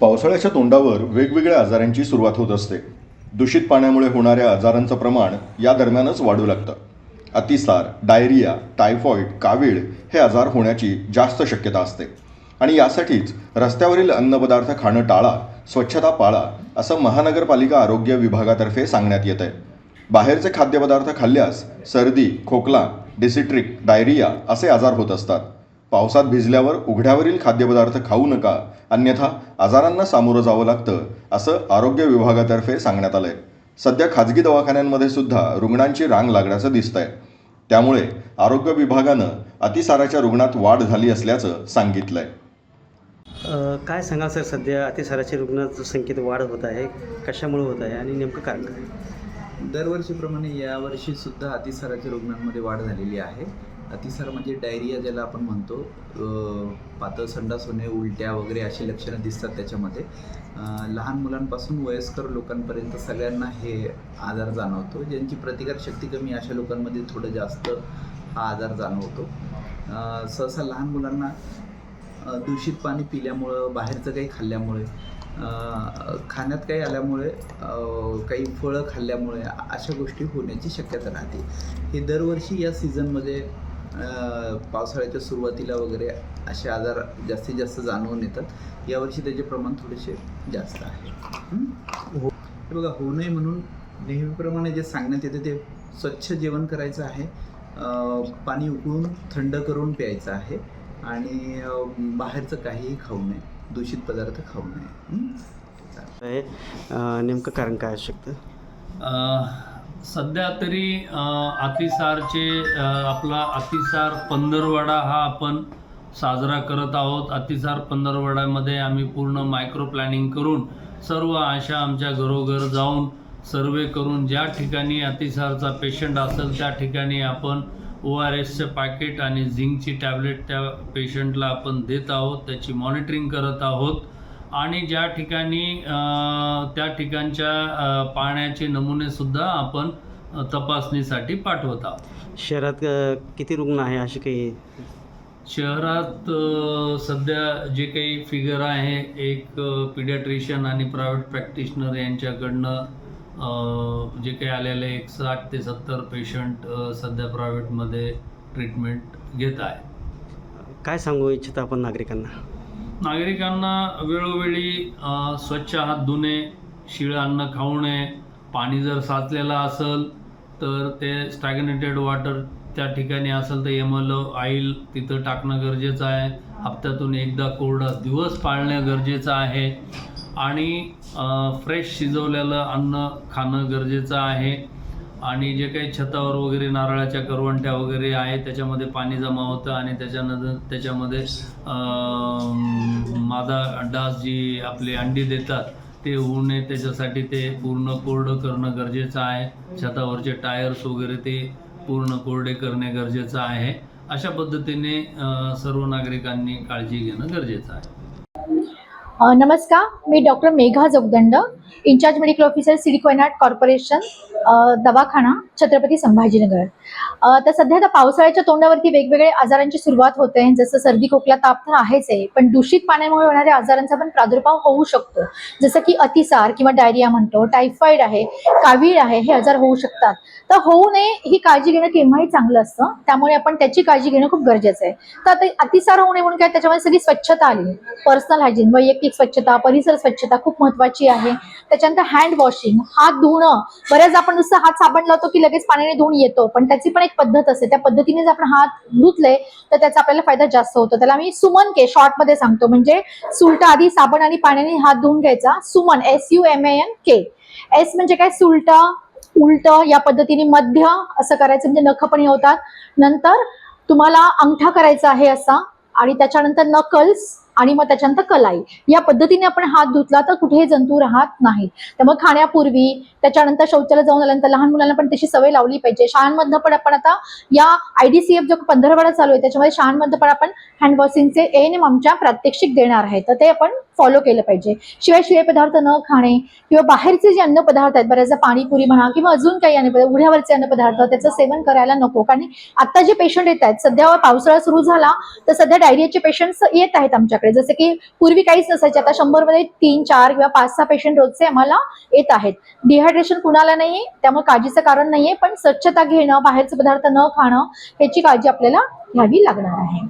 पावसाळ्याच्या तोंडावर वेगवेगळ्या आजारांची सुरुवात होत असते. दूषित पाण्यामुळे होणाऱ्या आजारांचं प्रमाण या दरम्यानच वाढू लागतं. अतिसार डायरिया टायफॉईड कावीळ हे आजार होण्याची जास्त शक्यता असते. आणि यासाठीच रस्त्यावरील अन्नपदार्थ खाणं टाळा स्वच्छता पाळा असं महानगरपालिका आरोग्य विभागातर्फे सांगण्यात येत आहे. बाहेरचे खाद्यपदार्थ खाल्ल्यास सर्दी खोकला डिसिट्रिक डायरिया असे आजार होत असतात. पावसात भिजल्यावर उघड्यावरील खाद्यपदार्थ खाऊ नका अन्यथा आजारांना सामोरं जावं लागतं असं आरोग्य विभागातर्फे सांगण्यात आलंय. सध्या खाजगी दवाखान्यांमध्ये सुद्धा रुग्णांची रांग लागण्याचं दिसतंय. त्यामुळे आरोग्य विभागानं अतिसाराच्या रुग्णात वाढ झाली असल्याचं सांगितलंय. अ, काय सांगाल सर सध्या अतिसाराच्या रुग्ण संख्येत वाढ होत आहे? कशामुळे होत आहे आणि नेमकं कारण काय? दरवर्षीप्रमाणे यावर्षी सुद्धा अतिसाराच्या रुग्णांमध्ये वाढ झालेली आहे. अतिसार म्हणजे डायरिया ज्याला आपण म्हणतो पातळ संडास होणे उलट्या वगैरे अशी लक्षणं दिसतात त्याच्यामध्ये. लहान मुलांपासून वयस्कर लोकांपर्यंत सगळ्यांना हे आजार जाणवतो. ज्यांची प्रतिकारशक्ती कमी अशा लोकांमध्ये थोडं जास्त हा आजार जाणवतो. सहसा लहान मुलांना दूषित पाणी पिल्यामुळं बाहेरचं काही खाल्ल्यामुळे खाण्यात काही आल्यामुळे काही फळं खाल्ल्यामुळे अशा गोष्टी होण्याची शक्यता राहते. हे दरवर्षी या सीझनमध्ये पावसाळ्याच्या सुरुवातीला वगैरे असे आजार जास्तीत जास्त जाणवून येतात. यावर्षी त्याचे प्रमाण थोडेसे जास्त आहे. हं? हो. बघा होऊ नये म्हणून नेहमीप्रमाणे जे सांगण्यात येते ते स्वच्छ जेवण करायचं आहे. पाणी उकळून थंड करून प्यायचं आहे. आणि बाहेरचं काहीही खाऊ नये. दूषित पदार्थ खाऊ नये. नेमकं कारण काय असू शकतं? अ, सध्या तरी अतिसारचे आपला अतिसार पंधरवडा हा आपण साजरा करत आहोत. अतिसार पंधरवड्यामध्ये आम्ही पूर्ण मायक्रो प्लॅनिंग करून सर्व आशा आमच्या घरोघर जाऊन सर्वे करून ज्या ठिकाणी अतिसारचा पेशंट असेल त्या ठिकाणी आपण ओ आर एसचे पॅकेट आणि झिंकची टॅबलेट त्या पेशंटला आपण देत आहोत. त्याची मॉनिटरिंग करत आहोत. आणि ज्या ठिकाणी त्या ठिकाणच्या पाण्याचे नमुनेसुद्धा आपण तपासणीसाठी पाठवत आहोत. शहरात किती रुग्ण आहे असे काही? शहरात सध्या जे काही फिगर आहे एक पिडियाट्रिशियन आणि प्रायव्हेट प्रॅक्टिशनर यांच्याकडनं जे काही आलेले एक साठ ते सत्तर पेशंट सध्या प्रायव्हेटमध्ये ट्रीटमेंट घेत आहे. काय सांगू इच्छिता आपण नागरिकांना? नागरिकांना वेळोवेळी स्वच्छ हात धुणे शिळं अन्न खाऊ नये पाणी जर साचलेलं असेल तर ते स्टॅगनेटेड वॉटर त्या ठिकाणी असेल तर एम एल ऑइल तिथं टाकणं गरजेचं आहे. हप्त्यातून एकदा कोरडा दिवस पाळणं गरजेचं आहे. आणि फ्रेश शिजवलेलं अन्न खाणं गरजेचं आहे. आणि जे काही छतावर वगैरे नारळाच्या करवंट्या वगैरे आहे त्याच्यामध्ये पाणी जमा होतं आणि त्याच्यानंतर त्याच्यामध्ये मादा डास जी आपली अंडी देतात ते होऊ नये त्याच्यासाठी ते पूर्ण कोरडं करणं गरजेचं आहे. छतावरचे टायर्स वगैरे ते पूर्ण कोरडे करणे गरजेचं आहे. अशा पद्धतीने सर्व नागरिकांनी काळजी घेणं गरजेचं आहे. नमस्कार मी doctor Megha Jogdand. Incharge medical officer सिलिकॉयनाट corporation दवाखाना छत्रपती संभाजीनगर. तर सध्या आता पावसाळ्याच्या तोंडावरती वेगवेगळे आजारांची सुरुवात होते. जसं सर्दी खोकला ताप तर आहेच आहे. पण दूषित पाण्यामुळे होणाऱ्या आजारांचा पण प्रादुर्भाव होऊ शकतो. जसं की अतिसार किंवा डायरिया म्हणतो टायफॉईड आहे कावीळ आहे हे आजार होऊ शकतात. तर होऊ नये ही काळजी घेणं केव्हाही चांगलं असतं. त्यामुळे आपण त्याची काळजी घेणं खूप गरजेचं आहे. तर आता अतिसार होऊ नये म्हणून काय त्याच्यामध्ये सगळी स्वच्छता आली. पर्सनल हायजीन वैयक्तिक स्वच्छता परिसर स्वच्छता खूप महत्वाची आहे. त्याच्यानंतर हँड वॉशिंग हात धुणं. बऱ्याच आपण नुसतं हात साबण लावतो की लगेच पाण्याने धुवून येतो पण त्याची पण एक पद्धत असते. त्या पद्धतीने जर आपण हात धुतले तर त्याचा आपल्याला फायदा जास्त होतो. त्याला मी सुमन के शॉर्टमध्ये सांगतो. म्हणजे सुलटा आधी साबण आणि पाण्याने हात धुवून घ्यायचा. Suman S U M N K S म्हणजे काय? सुलटा उलट या पद्धतीने मध्य असं करायचं. म्हणजे नख पण होतात. नंतर तुम्हाला अंगठा करायचा आहे असा. आणि त्याच्यानंतर नकल्स आणि मग त्याच्यानंतर कलाई. या पद्धतीने आपण हात धुतला तर कुठेही जंतू राहत नाहीत त्यामुळे खाण्यापूर्वी त्याच्यानंतर शौचालय जाऊन आल्यानंतर लहान मुलांना पण तशी सवय लावली पाहिजे. शाळांमधनं पण आपण आता या आयडीसीएफ जो पंधरवडा चालू आहे त्याच्यामध्ये शाळांमध्ये पण आपण हँडवॉशिंगचे एन एम आमच्या प्रात्यक्षिक देणार आहे. तर ते आपण फॉलो केलं पाहिजे. शिवाय शिळे पदार्थ न खाणे किंवा बाहेरचे जे अन्न पदार्थ आहेत बऱ्याचदा पाणीपुरी म्हणा किंवा अजून काही अन्न पदार्थ उघड्यावरचे अन्न पदार्थ त्याचं सेवन करायला नको. कारण आता जे पेशंट येत आहेत सध्या पावसाळा सुरू झाला तर सध्या डायरियाचे पेशंट येत आहेत आमच्याकडे. जसे की पूर्वी काहीच नसायचे आता शंभरमध्ये तीन चार किंवा पाच सहा पेशंट रोजचे आम्हाला येत आहेत. डिहायड्रेशन कुणाला नाहीये त्यामुळे काळजीचं कारण नाहीये पण स्वच्छता घेणं बाहेरचे पदार्थ न खाणं ह्याची काळजी आपल्याला घ्यावी लागणार आहे.